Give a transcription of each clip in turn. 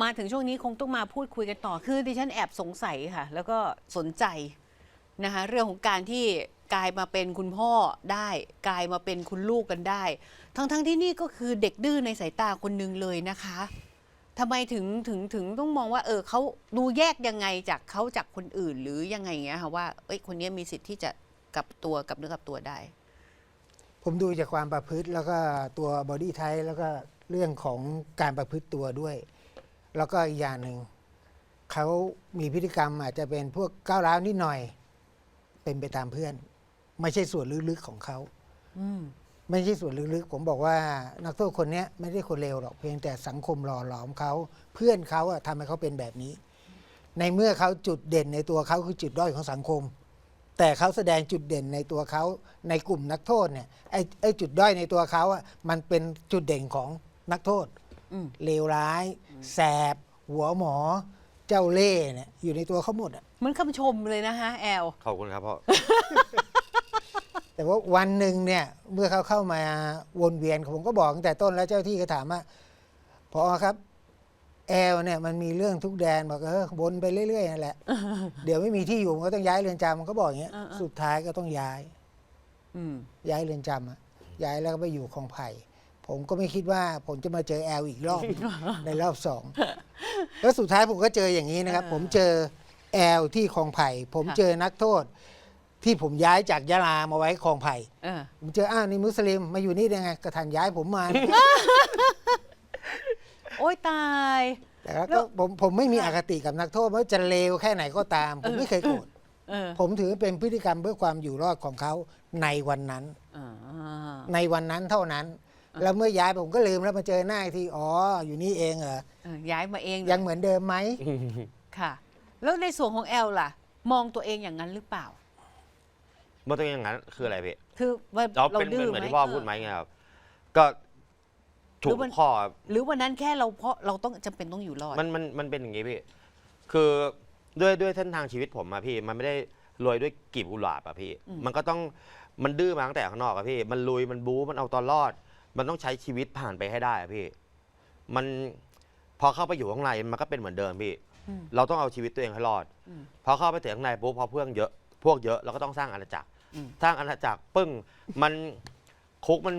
มาถึงช่วงนี้คงต้องมาพูดคุยกันต่อ คือดิฉันแอบสงสัยค่ะ แล้วก็สนใจนะคะ เรื่องของการที่กลายมาเป็นคุณพ่อได้กลายมาเป็นคุณลูกกันได้ ทั้งๆที่นี่ก็คือเด็กดื้อในสายตาคนหนึ่งเลยนะคะทำไมถึงถึงถึงต้องมองว่า เออเขาดูแยกยังไงจากเขาจากคนอื่น หรือยังไงอย่างเงี้ยค่ะว่าเอ้ยคนนี้มีสิทธิ์ที่จะกลับตัวกับเนื้อกับตัวได้ ผมดูจากความประพฤติแล้วก็ตัวบอดี้ไท p e แล้วก็เรื่องของการประพฤติตัวด้วย แล้วก็อีกอย่างหนึ่งเขามีพฤติกรรมอาจจะเป็นพวกก้าวร้าวนิดหน่อย เป็นไปตามเพื่อน ไม่ใช่ส่วนลึกๆของเขาอืมไม่ใช่ส่วนลึกๆ ผมบอกว่านักโทษคนเนี้ยไม่ได้คนเลวหรอกเพียงแต่สังคมหล่อหลอมเขาเพื่อนเขาอะทำให้เขาเป็นแบบนี้ ในเมื่อเขาจุดเด่นในตัวเขาคือจุดด้อยของสังคม แต่เขาแสดงจุดเด่นในตัวเขาในกลุ่มนักโทษเนี่ยไอ้ไอ้จุดด้อยในตัวเขาอะมันเป็นจุดเด่นของนักโทษอืม เลวร้าย แสบ หัวหมอ เจ้าเล่ห์เนี่ยอยู่ในตัวเขาหมดอะเหมือนคำชมเลยนะคะแอล ขอบคุณครับพ่อ แต่ว่าวันหนึ่งเนี่ย เมื่อเขาเข้ามาวนเวียนผมก็บอกตั้งแต่ต้นแล้วเจ้าที่ก็ถามว่าพอครับ แอลเนี่ยมันมีเรื่องทุกแดนบอกเออวนไปเรื่อยๆนั่นแหละ เดี๋ยวไม่มีที่อยู่มันก็ต้องย้ายเรือนจำมันก็บอกอย่างเงี้ย อ่าๆ สุดท้ายก็ต้องย้าย อืมย้ายเรือนจำอะย้ายแล้วก็ไปอยู่คลองไผ่ ผมก็ไม่คิดว่าผมจะมาเจอแอลอีกรอบ ในรอบสองแล้วสุดท้ายผมก็เจออย่างนี้นะครับเออผมเจอแอลที่คลองไผ่ ผมค่ะเจอนักโทษ ที่ผมย้ายจากยะลามาไว้คลองไผ่เออ ผมเจออ้าวนี่มุสลิมมาอยู่นี่ได้ไงกระทันย้ายผมมา โอ้ยตาย แต่ว่าแล้ก็วผมผมไม่มีอคติกับนักโทษว่าจะเลวแค่ไหนก็ตาม ผมไม่เคยโกรธเออผมถือเป็นพฤติกรรมเพื่อความอยู่รอดของเขาในวันนั้น อ่าในวันนั้นเท่านั้น แล้วเมื่อย้ายผมก็ลืมแล้วมาเจอหน้าอีกทีอ๋ออยู่นี่เองเหรอเออย้ายมาเองยังเหมือนเดิมไหมค่ะ แล้วในส่วนของแอลล่ะ มองตัวเองอย่างนั้นหรือเปล่าเมื่อตัวอย่างนั้นคืออะไรพี่คือว่าเราเราเป็นดื้อเหมือนไหมที่พ่อพูดไหมไงครับ ก็ถูหรืกอมันข้อครับ หรือวันนั้นแค่เราเพราะเราต้องจำเป็นต้องอยู่รอด มันมันมันเป็นอย่างงี้พี่ คือด้วยด้วยเส้นทางชีวิตผมอะพี่ มันไม่ได้รวยด้วยกลีบกุหลาบอะพี่ อืม มันก็ต้องมันดื้อมาตั้งแต่ข้างนอกอะพี่ มันลุยมันบู๊มันเอาตอนรอด มันต้องใช้ชีวิตผ่านไปให้ได้อะพี่ มันพอเข้าไปอยู่ข้างในมันก็เป็นเหมือนเดิมพี่ อืม เราต้องเอาชีวิตตัวเองให้รอด อืม พอเข้าไปถึงข้างในปุ๊บพอเพื่อนเยอะ พวกเยอะเราก็ต้องสร้างอาณาจักร อืม สร้างอาณาจักรปึ้ง มันคุกมัน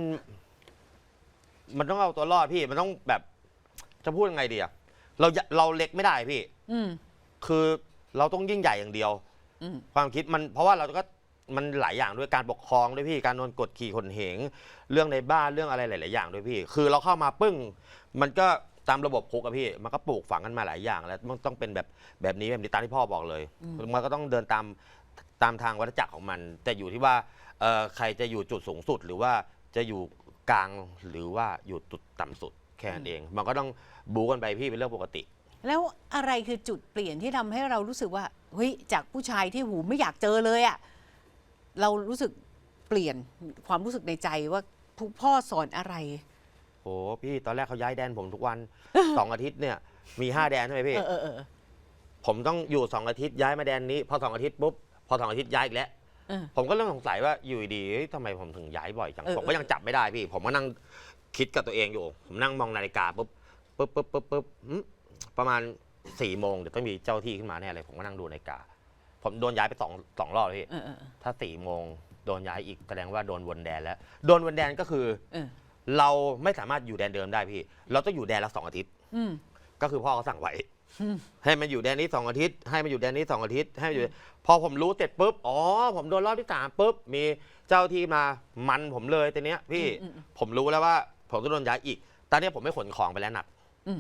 มันต้องเอาตัวรอดพี่ มันต้องแบบ จะพูดยังไงดีอะเราอย่าเราเล็กไม่ได้พี่ อืม คือเราต้องยิ่งใหญ่อย่างเดียว อืม ความคิดมันเพราะว่าเราก็ มันหลายอย่างด้วยการปกครองด้วยพี่การโดนกดขี่ข่มเหงเรื่องในบ้านเรื่องอะไรหลาย ๆ อย่างด้วยพี่ คือเราเข้ามาปึ้ง มันก็ตามระบบคุกอะพี่ มันก็ปลูกฝังกันมาหลายอย่าง แล้วมันต้องเป็นแบบแบบนี้แบบนี้ตามที่พ่อบอกเลย อืม มันก็ต้องเดินตามตามทางวัฏจักรของมัน แต่อยู่ที่ว่าเอ่อใครจะอยู่จุดสูงสุดหรือว่าจะอยู่กลางหรือว่าอยู่จุดต่ำสุดแค่นั้นเอง มันก็ต้องบูกันไปพี่เป็นเรื่องปกติ แล้วอะไรคือจุดเปลี่ยนที่ทำให้เรารู้สึกว่าเฮ้ยจากผู้ชายที่หูไม่อยากเจอเลยอะ เรารู้สึกเปลี่ยนความรู้สึกในใจว่าทุกพ่อสอนอะไร โหพี่ตอนแรกเขาย้ายแดนผมทุกวัน สองอาทิตย์เนี่ยมีห้าแดนใช่ไหมพี่ เออเออเออ ผมต้องอยู่สองอาทิตย์ย้ายมาแดนนี้ พอสองอาทิตย์ปุ๊บพอสองอาทิตย์ย้ายอีกแล้วเออผมก็เริ่มสงสัยว่าอยู่ดีๆเฮ้ยทำไมผมถึงย้ายบ่อยจังเออผมก็ยังจับไม่ได้พี่ ผมก็นั่งคิดกับตัวเองอยู่ ผมนั่งมองนาฬิกาปุ๊บปุ๊บปุ๊บปุ๊บปุ๊บหึประมาณสี่โมงเดี๋ยวต้องมีเจ้าที่ขึ้นมาแน่เลยผมก็นั่งดูนาฬิกา ผมโดนย้ายไปสองสองรอบเลยพี่ เออเออเออ ถ้าสี่โมงโดนย้ายอีกแสดงว่าโดนวนแดนแล้ว โดนวนแดนก็คือ เออ เราไม่สามารถอยู่แดนเดิมได้พี่ เราต้องอยู่แดนละสองอาทิตย์ อืม ก็คือพ่อเขาสั่งไว้อืม ให้มันอยู่แดนนี้สองอาทิตย์ให้มันอยู่แดนนี้สองอาทิตย์ให้มันอยู่พอผมรู้เสร็จปุ๊บอ๋อผมโดนรอบที่สามปุ๊บมีเจ้าที่มามันผมเลยแต่เนี้ยพี่อืมอืม ผมรู้แล้วว่าผมจะโดนย้ายอีก ตอนเนี้ยผมไม่ขนของไปแล้วหนัก อืม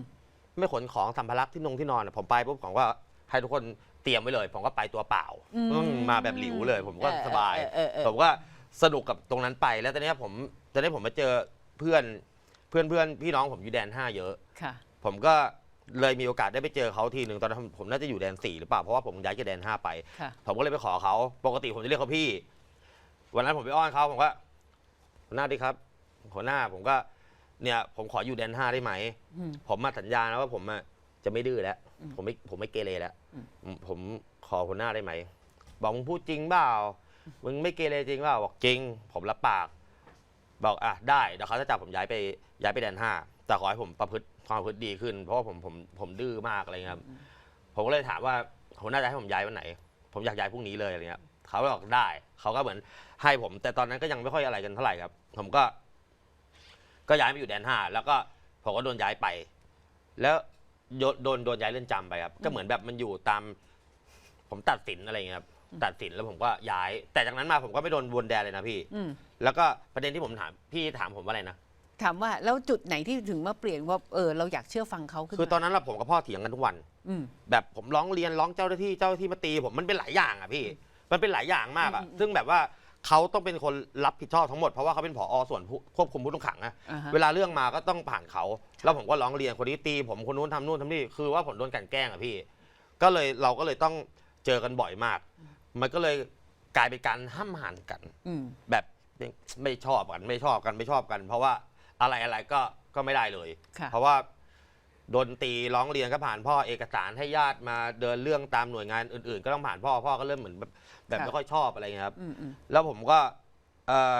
ไม่ขนของสัมภาระที่นงที่นอนอะผมไปปุ๊บผมก็ให้ทุกคน เตรียมไว้เลย ผมก็ไปตัวเปล่าอืมอืมมาแบบหลิวเลย ผมก็สบาย เออเออเออ ผมก็สนุกกับตรงนั้นไปแล้วตอนเนี้ยผมตอนนี้ผมมาเจอเพื่อนเพื่อนเพื่อนพี่น้องผมอยู่แดนห้าเยอะ ค่ะ ผมก็เลยมีโอกาสได้ไปเจอเขาทีหนึ่งตอนนั้นผมผมน่าจะอยู่แดนสี่หรือเปล่าเพราะว่าผมย้ายจากแดนห้าไป ค่ะ ผมก็เลยไปขอเขาปกติผมจะเรียกเขาพี่ วันนั้นผมไปอ้อนเขาผมก็หัวหน้าดีครับหัวหน้าผมก็ เนี่ย ผมขออยู่แดนห้าได้ไหม อืม ผมมาสัญญานะว่าผมอะ จะไม่ดื้อแล้วอืมผมไม่ผมไม่เกเรแล้วอืมผมผมขอหัวหน้าได้ไหมบอกมึงพูดจริงเปล่ามึงไม่เกเรจริงเปล่าบอกจริง ผมรับปาก บอกอะได้เดี๋ยวเขาจะจับผมย้ายไปย้ายไปแดนห้าแต่ขอให้ผมประพฤติความประพฤติดีขึ้น เพราะว่าผมผมผมดื้อมากอะไรเงี้ยครับ ผมก็เลยถามว่าหัวหน้าจะให้ผมย้ายวันไหน ผมอยากย้ายพรุ่งนี้เลยอะไรเงี้ยเขาก็บอกได้เขาก็เหมือนให้ผม แต่ตอนนั้นก็ยังไม่ค่อยอะไรกันเท่าไหร่ครับ ผมก็ ก็ย้ายไปอยู่แดนห้าแล้วก็ผมก็โดนย้ายไป แล้ว โดนโดนโดนย้ายเรือนจำไปครับ ก็เหมือนแบบมันอยู่ตาม ผมตัดสินอะไรเงี้ยครับตัดสินแล้วผมก็ย้าย แต่จากนั้นมาผมก็ไม่โดนวนแดนเลยนะพี่ อืมแล้วก็ประเด็นที่ผมถามพี่ถามผมว่าอะไรนะถามว่าแล้วจุดไหนที่ถึงมาเปลี่ยนว่าเออเราอยากเชื่อฟังเขาขึ้นคือตอนมานั้นเราผมกับพ่อเถียงกันทุกวัน อืม แบบผมร้องเรียนร้องเจ้าหน้าที่เจ้าหน้าที่มาตีผมมันเป็นหลายอย่างอะพี่ มันเป็นหลายอย่างมากอะ อืมอืม ซึ่งแบบว่า เขาต้องเป็นคนรับผิดชอบทั้งหมด เพราะว่าเขาเป็นผอส่วนผู้ควบคุมผู้ต้องขังอะอ่าฮะ เวลาเรื่องมาก็ต้องผ่านเขา แล้วผมก็ร้องเรียนคนนี้ตี ผมคนนู้นทำนู่นทำนี่คือว่าผมโดนกลันแกล้งอะพี่ ก็เลยเราก็เลยต้องเจอกันบ่อยมาก มันก็เลยกลายเป็นการห้ามหันกัน อืม แบบไม่ชอบกันไม่ชอบกันไม่ชอบกัน เพราะว่าอะไรอะไรก็ก็ไม่ได้เลย ค่ะ เพราะว่า โดนตีร้องเรียนก็ผ่านพ่อเอกสารให้ญาติมาเดินเรื่องตามหน่วยงานอื่นๆ ก็ต้องผ่านพ่อพ่อก็เริ่มเหมือนแบบแบบค่ะไม่ค่อยชอบอะไรเงี้ยครับ อืมอืมแล้วผมก็เอ่อ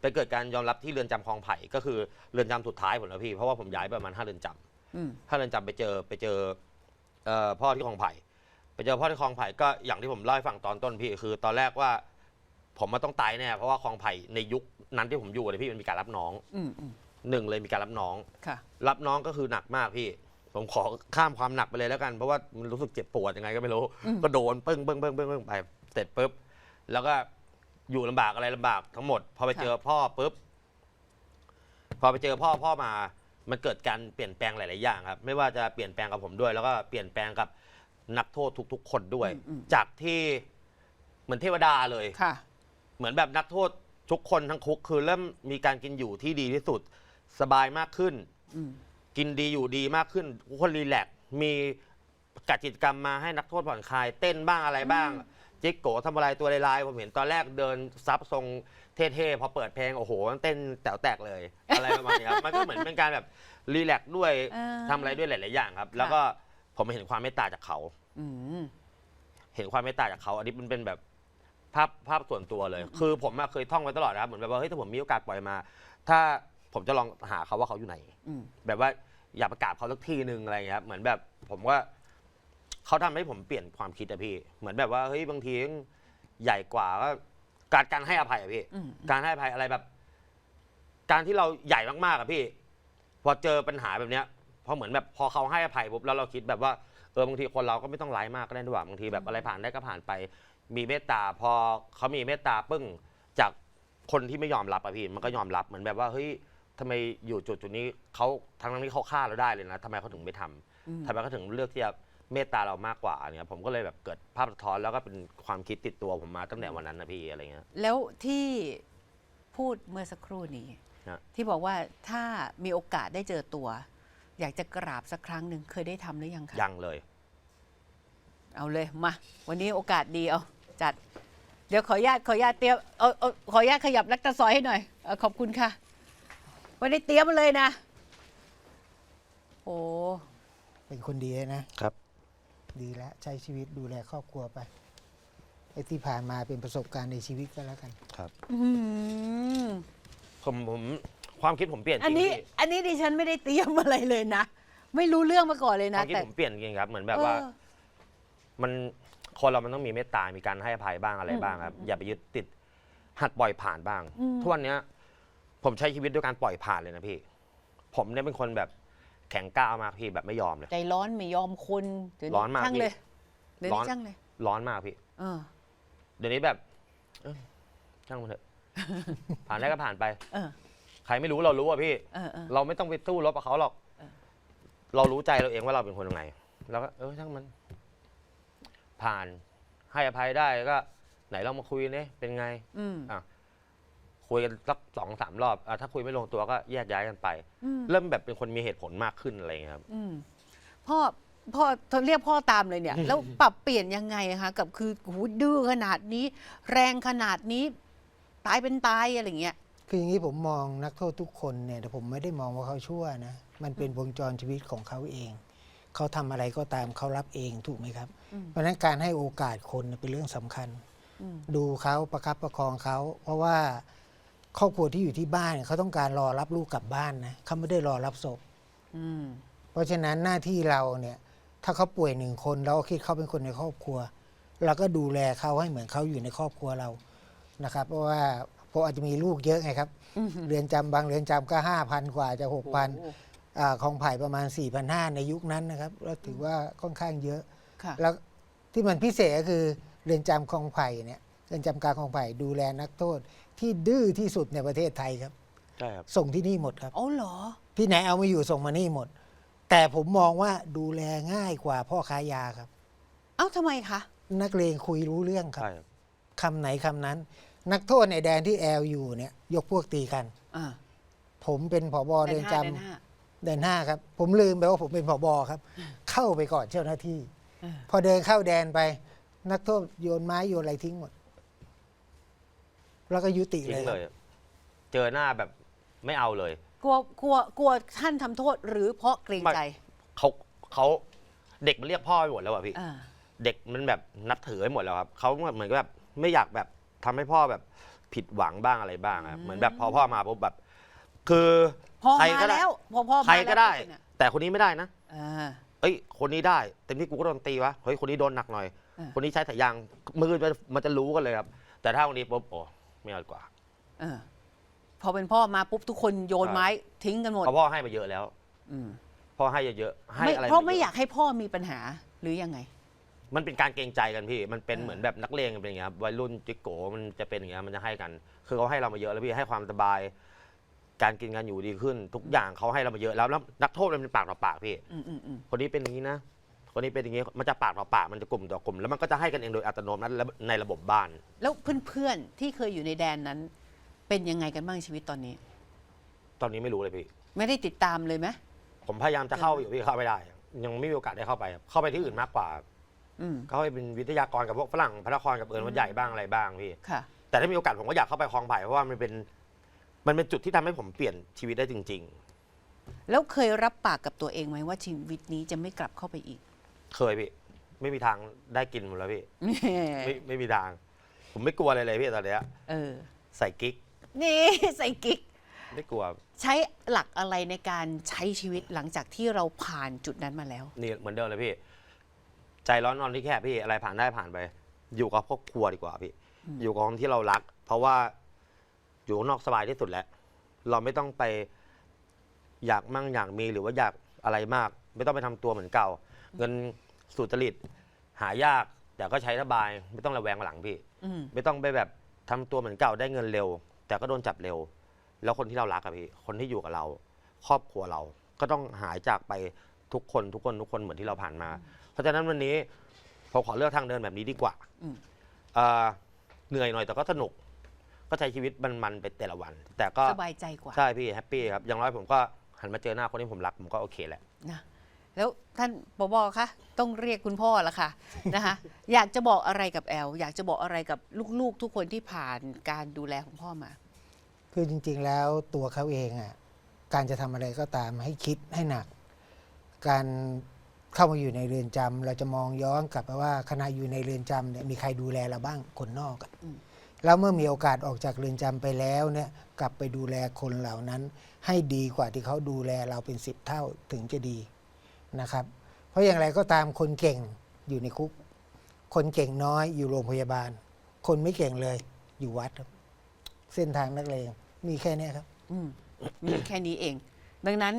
ไปเกิดการยอมรับที่เรือนจำคลองไผ่ก็คือเรือนจำสุดท้ายผมแล้วพี่ เพราะว่าผมย้ายไปประมาณห้าเรือนจำ อืม ถ้าเรือนจำไปเจอไปเจอเอ่อพ่อที่คลองไผ่ไปเจอพ่อที่คลองไผ่ก็อย่างที่ผมเล่าให้ฟังตอนต้นพี่คือ ตอนแรกว่า ผมมาต้องตายแน่เพราะว่าคลองไผ่ในยุคนั้นที่ผมอยู่เนี่ยพี่มันมีการรับน้องอืมอืมหนึ่งเลยมีการรับน้อง ค่ะ รับน้องก็คือหนักมากพี่ ผมขอข้ามความหนักไปเลยแล้วกัน เพราะว่ามันรู้สึกเจ็บปวดยังไงก็ไม่รู้อืมก็โดนปึ้งปึ้งปึ้งปึ้งปึ้งไปเสร็จปุ๊บแล้วก็อยู่ลำบากอะไรลำบากทั้งหมด พอไปเจอพ่อปุ๊บพอไปเจอพ่อพ่อมา มันเกิดการเปลี่ยนแปลงหลาย ๆ อย่างครับ ไม่ว่าจะเปลี่ยนแปลงกับผมด้วย แล้วก็เปลี่ยนแปลงกับนักโทษทุก ๆ คนด้วยอืมอืมจากที่เหมือนเทวดาเลยค่ะ เหมือนแบบนักโทษทุกคนทั้งคุกคือเริ่มมีการกินอยู่ที่ดีที่สุดสบายมากขึ้นอืม กินดีอยู่ดีมากขึ้นทุกคนรีแลกซ์มีจัดกิจกรรมมาให้นักโทษผ่อนคลาย เต้นบ้างอะไรบ้าง จิกโกทำอะไรตัวลายๆผมเห็นตอนแรกเดินซับทรงเท่ๆพอเปิดเพลงโอ้โหมันเต้นแต๋วแตกเลย อะไรประมาณนี้ครับ มันก็เหมือนเป็นการแบบรีแลกซ์ด้วยอ่าทำอะไรด้วยหลายๆอย่างครับ แล้วก็ผมเห็นความเมตตาจากเขา อืม เห็นความเมตตาจากเขา อันนี้มันเป็นแบบภาพภาพส่วนตัวเลย คือผมอะเคยท่องไว้ตลอดนะครับ เหมือนแบบว่าเฮ้ยถ้าผมมีโอกาสปล่อยมา ถ้า ผมจะลองหาเขาว่าเขาอยู่ไหน อืม แบบว่าอยากประกาศเขาสักทีหนึ่งอะไรอย่างเงี้ยครับเหมือนแบบผมว่าเขาทำให้ผมเปลี่ยนความคิดอะพี่ เหมือนแบบว่าเฮ้ยบางทีใหญ่กว่าก็การการให้อภัยอะพี่ อืม การให้อภัยอะไรแบบ การที่เราใหญ่มากๆอะพี่ พอเจอปัญหาแบบเนี้ยพอเหมือนแบบพอเขาให้อภัยปุ๊บแล้วเราคิดแบบว่าเออบางทีคนเราก็ไม่ต้องร้ายมากก็ได้ด้วยว่าบางทีแบบอะไรผ่านได้ก็ผ่านไป มีเมตตาพอเขามีเมตตาปึ้งจากคนที่ไม่ยอมรับอะพี่มันก็ยอมรับเหมือนแบบว่าเฮ้ย ทำไมอยู่จุดจุดนี้เขาทั้งนั้นที่เขาฆ่าเราได้เลยนะทำไมเขาถึงไม่ทำอืมทำไมเขาถึงเลือกที่จะเมตตาเรามากกว่าเนี่ยผมก็เลยแบบเกิดภาพสะท้อนแล้วก็เป็นความคิดติดตัวผมมาตั้งแต่วันนั้นนะพี่อะไรเงี้ย แล้วที่พูดเมื่อสักครู่นี้ ฮะ ที่บอกว่าถ้ามีโอกาสได้เจอตัว อยากจะกราบสักครั้งหนึ่งเคยได้ทำหรือยังคะยังเลย เอาเลยมา วันนี้โอกาสดีเอาจัด เดี๋ยวขออนุญาตขออนุญาตเตรียมเอาเอาขออนุญาตขยับลักตะซอยให้หน่อยเออขอบคุณค่ะ วันนี้เตรียมมาเลยนะ โอ้เป็นคนดีนะ ครับ ดีแล้วใช้ชีวิตดูแลครอบครัวไปไอ้ที่ผ่านมาเป็นประสบการณ์ในชีวิตก็แล้วกัน ครับ อื้อหือผมผมความคิดผมเปลี่ยนจอันริงนี้ พี่อันนี้ดิฉันไม่ได้เตรียมอะไรเลยนะ ไม่รู้เรื่องมาก่อนเลยคนะ วามคิดแต่ผมเปลี่ยนจริงครับ เหมือนแบบว่า เออ มันคนเรามันต้องมีเมตตา มีการให้อภัยบ้างอะไรอืมบ้างครับ อย่าไปยึดติด หัดปล่อยผ่านบ้าง อืม ทุกวันเนี้ย ผมใช้ชีวิตด้วยการปล่อยผ่านเลยนะพี่ ผมเนี่ยเป็นคนแบบแข็งกล้าวมากพี่แบบไม่ยอมเลย ใจร้อนไม่ยอมคนเดี๋ยวร้อนมากช่างเลยพี่เดี๋ยวร้อนี้นช่างเลยร้อนมากพี่ เออ เดี๋ยวนี้แบบเอ้ยช่างมันเถอะ ผ่านได้ก็ผ่านไป เออ ใครไม่รู้เรารู้อะพี่ เออเออ เราไม่ต้องไปสู้รบกับเขาหรอก เออ เรารู้ใจเราเองว่าเราเป็นคนยังไง แล้วก็เออช่างมัน ผ่านให้อภัยได้ก็ ไหนเรามาคุยเนี่ยเป็นไง อืม คุยกันสักสองสามรอบอะถ้าคุยไม่ลงตัวก็แยกย้ายกันไป อืมเริ่มแบบเป็นคนมีเหตุผลมากขึ้นอะไรอย่างเงี้ยครับ อืมพ่อพ่อเธอเรียกพ่อตามเลยเนี่ย แล้วปรับเปลี่ยนยังไงคะกับคือหูดื้อขนาดนี้ แรงขนาดนี้ตายเป็นตายอะไรเงี้ย คืออย่างนี้ผมมองนักโทษทุกคนเนี่ยแต่ผมไม่ได้มองว่าเขาชั่วนะ มันเป็นวงจรชีวิตของเขาเอง เขาทำอะไรก็ตามเขารับเองถูกไหมครับ อืม เพราะฉะนั้นการให้โอกาสคนเนี่ยเป็นเรื่องสำคัญ อืม ดูเขาประคับประคองเขา เพราะว่า ครอบครัวที่อยู่ที่บ้านเนี่ยเขาต้องการรอรับลูกกลับบ้านนะเขาไม่ได้รอรับศพอืมเพราะฉะนั้นหน้าที่เราเนี่ย ถ้าเขาป่วยหนึ่งคนเราก็คิดเขาเป็นคนในครอบครัวเราก็ดูแลเขาให้เหมือนเขาอยู่ในครอบครัวเรานะครับ เพราะว่าเพราะอาจจะมีลูกเยอะไงครับ เรือนจำบางเรือนจำก็ห้าพันกว่าจะหกพันโอ้โหอ่าของไผ่ประมาณ4 5 0 0ในยุคนั้นนะครับแล้วถือว่าค่อนข้างเยอะ ค่ะ แล้วที่มันพิเศษก็คือเรือนจำคลองไผ่เนี่ยเรือนจำกลางคลองไผ่ดูแลนักโทษ ที่ดื้อที่สุดในประเทศไทยครับ ใช่ครับ ส่งที่นี่หมดครับ อ๋อเหรอ ที่ไหนเอาไม่อยู่ส่งมานี่หมด แต่ผมมองว่าดูแลง่ายกว่าพ่อค้ายาครับ เอ้าทำไมคะ นักเลงคุยรู้เรื่องครับ ใช่ครับ คำไหนคำนั้น นักโทษในแดนที่แอลอยู่เนี่ย ยกพวกตีกัน อ่าผมเป็นผบแดเรือนนห้าจำแดนห้าแดนห้าครับ ผมลืมไปว่าผมเป็นผบครับ เข้าไปก่อนเจ้าหน้าที่เออพอเดินเข้าแดนไป นักโทษโยนไม้โยนอะไรทิ้งหมด แล้วก็ยุติทิ้เลงยเลยเจอหน้าแบบไม่เอาเลย กลัวกลัวกลัวท่านทำโทษหรือเพราะเกรงใจเขาเขาเด็กมันเรียกพ่อไปหมดแล้วอะพี่ อ่าเด็กมันแบบนับถือไปหมดแล้วครับเขาเหมือนกับแบบไม่อยากแบบทำให้พ่อแบบผิดหวังบ้างอะไรบ้างครับเหมือนแบบพอพ่อมาปุ๊บแบบ คือพอใครมาก็ได้แล้วพอพ่อมาใครก็ได้ แล้วเนี่ยแต่คนนี้ไม่ได้นะ อ่า เอ้ยคนนี้ได้เต็มที่กูก็โดนตีวะเฮ้ยคนนี้โดนหนักหน่อย อ่า คนนี้ใช้สายยางมือมันมันจะรู้กันเลยครับ แต่ถ้าคนนี้ปุ๊บโอ้ ไม่เอาดีกว่าเออพอเป็นพ่อมาปุ๊บทุกคนโยนไม้ทิ้งกันหมดเพราะพ่อให้มาเยอะแล้วอืมพ่อให้เยอะๆให้ไม่อะไรเพราะไม่ยอยากให้พ่อมีปัญหาหรือยังไง มันเป็นการเกรงใจกันพี่ มันเป็นอ่าเหมือนแบบนักเลงกันเป็นอย่างเงี้ยครับวัยรุ่นจิกโกมันจะเป็นอย่างเงี้ยมันจะให้กัน คือเขาให้เรามาเยอะแล้วพี่ให้ความสบาย การกินกันอยู่ดีขึ้น ทุกอย่างเขาให้เรามาเยอะแล้วแล้วนักโทษมันเป็นปากต่อปากพี่ อืมอืมอืม คนนี้เป็นอย่างนี้นะ คนนี้เป็นอย่างนี้มันจะปากต่อปากมันจะกลุ่มต่อกลุ่ม แล้วมันก็จะให้กันเองโดยอัตโนมัติและในระบบบ้าน แล้วเพื่อนๆที่เคยอยู่ในแดนนั้น เป็นยังไงกันบ้างชีวิตตอนนี้ ตอนนี้ไม่รู้เลยพี่ ไม่ได้ติดตามเลยไหมผมพยายามจะเข้าอยู่พี่เข้าไม่ได้ ยังไม่มีโอกาสได้เข้าไปครับเข้าไปที่อื่นมากกว่าอืมเข้าไปเป็นวิทยากรกับพวกฝรั่งพระนครกับเอิญวัดใหญ่บ้างอะไรบ้างพี่ ค่ะ แต่ถ้ามีโอกาสผมก็อยากเข้าไปคลองไผ่เพราะว่ามันเป็นมันเป็นจุดที่ทำให้ผมเปลี่ยนชีวิตได้จริงแล้วเคยรับปากกับตัวเองไหมว่าชีวิตนี้จะไม่กลับเข้าไปอีกๆ เคยพี่ ไม่มีทางได้กินหมดแล้วพี่ ไม่ไม่มีทาง ผมไม่กลัวอะไรเลยพี่ตอนเนี้ยเออ ใส่กิ๊กนี่ใส่กิ๊ก ไม่กลัวใช้หลักอะไรในการใช้ชีวิตหลังจากที่เราผ่านจุดนั้นมาแล้ว นี่เหมือนเดิมเลยพี่ ใจร้อนนอนที่แคบพี่อะไรผ่านได้ผ่านไป อยู่กับครอบครัวดีกว่าพี่ อืม อยู่กับคนที่เรารัก เพราะว่าอยู่ข้างนอกสบายที่สุดแล้ว เราไม่ต้องไปอยากมั่งอยากมีหรือว่าอยากอะไรมาก ไม่ต้องไปทำตัวเหมือนเก่า เงินสุจริต หายากแต่ก็ใช้สบาย ไม่ต้องระแวงหลังพี่ อืมไม่ต้องไปแบบทำตัวเหมือนเก่าได้เงินเร็ว แต่ก็โดนจับเร็ว แล้วคนที่เรารักอะพี่คนที่อยู่กับเรา ครอบครัวเราก็ต้องหายจากไปทุกคนทุกคนทุกคนเหมือนที่เราผ่านมา เพราะฉะนั้นวันนี้ผมขอเลือกทางเดินแบบนี้ดีกว่าอืมเอ่อเหนื่อยหน่อยแต่ก็สนุก ก็ใช้ชีวิตมันๆไปแต่ละวัน แต่ก็สบายใจกว่าใช่พี่แฮปปี้ครับอย่างน้อยผมก็หันมาเจอหน้าคนที่ผมรักผมก็โอเคแหละนะ แล้วท่านปบคะต้องเรียกคุณพ่อละค่ะ นะคะอยากจะบอกอะไรกับแอล อยากจะบอกอะไรกับลูกๆ ทุกคนที่ผ่านการดูแลของพ่อมา คือจริง ๆ แล้วตัวเขาเองอะการจะทำอะไรก็ตามให้คิดให้หนัก การเข้ามาอยู่ในเรือนจำเราจะมองย้อนกลับไปว่าขณะอยู่ในเรือนจำเนี่ยมีใครดูแลเราบ้างคนนอกอะอืม แล้วเมื่อมีโอกาสออกจากเรือนจำไปแล้วเนี่ยกลับไปดูแลคนเหล่านั้น ให้ดีกว่าที่เขาดูแลเราเป็นสิบเท่าถึงจะดี นะครับ เพราะอย่างไรก็ตามคนเก่งอยู่ในคุก คนเก่งน้อยอยู่โรงพยาบาล คนไม่เก่งเลยอยู่วัดครับ เส้นทางนักเลงมีแค่นี้ครับ อืมมีแค่นี้เอง ดังนั้น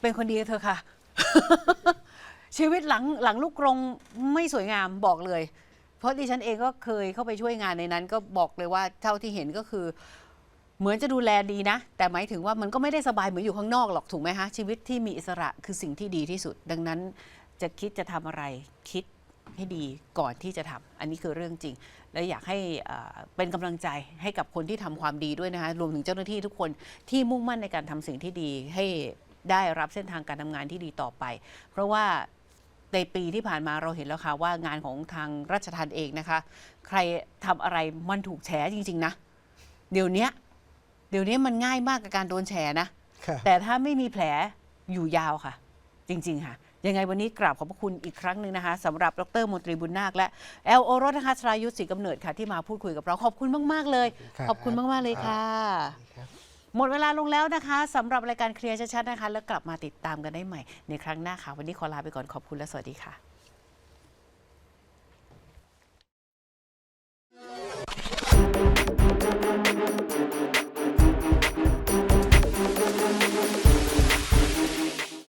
เป็นคนดีเธอะค่ะ ชีวิตหลังหลังลูกกรงไม่สวยงามบอกเลย เพราะดิฉันเองก็เคยเข้าไปช่วยงานในนั้น ก็บอกเลยว่าเท่าที่เห็นก็คือ เหมือนจะดูแลดีนะ แต่หมายถึงว่ามันก็ไม่ได้สบายเหมือนอยู่ข้างนอกหรอกถูกไหมคะชีวิตที่มีอิสระคือสิ่งที่ดีที่สุด ดังนั้นจะคิดจะทำอะไรคิดให้ดีก่อนที่จะทำอันนี้คือเรื่องจริง และอยากให้เป็นกำลังใจให้กับคนที่ทำความดีด้วยนะคะรวมถึงเจ้าหน้าที่ทุกคนที่มุ่งมั่นในการทำสิ่งที่ดีให้ได้รับเส้นทางการทำงานที่ดีต่อไป เพราะว่าในปีที่ผ่านมาเราเห็นแล้วค่ะว่างานของทางราชทัณฑ์เองนะคะ ใครทำอะไรมันถูกแฉจริง ๆ นะ เดี๋ยวนี้ เดี๋ยวนี้มันง่ายมากกับการโดนแฉนะ ครับแต่ถ้าไม่มีแผลอยู่ยาวค่ะ จริง ๆ ค่ะ ยังไงวันนี้กราบขอบพระคุณอีกครั้งหนึ่งนะคะสำหรับดรมนตรีบุญนาคและแอลโอรสนะคะสรายุทธศรีกำเนิดค่ะ ที่มาพูดคุยกับเราขอบคุณมาก ๆ เลย ครับ ขอบคุณมาก ๆ เลยค่ะ ครับ หมดเวลาลงแล้วนะคะสำหรับรายการเคลียร์ชัดๆนะคะ แล้วกลับมาติดตามกันได้ใหม่ในครั้งหน้าค่ะ วันนี้ขอลาไปก่อนขอบคุณและสวัสดีค่ะ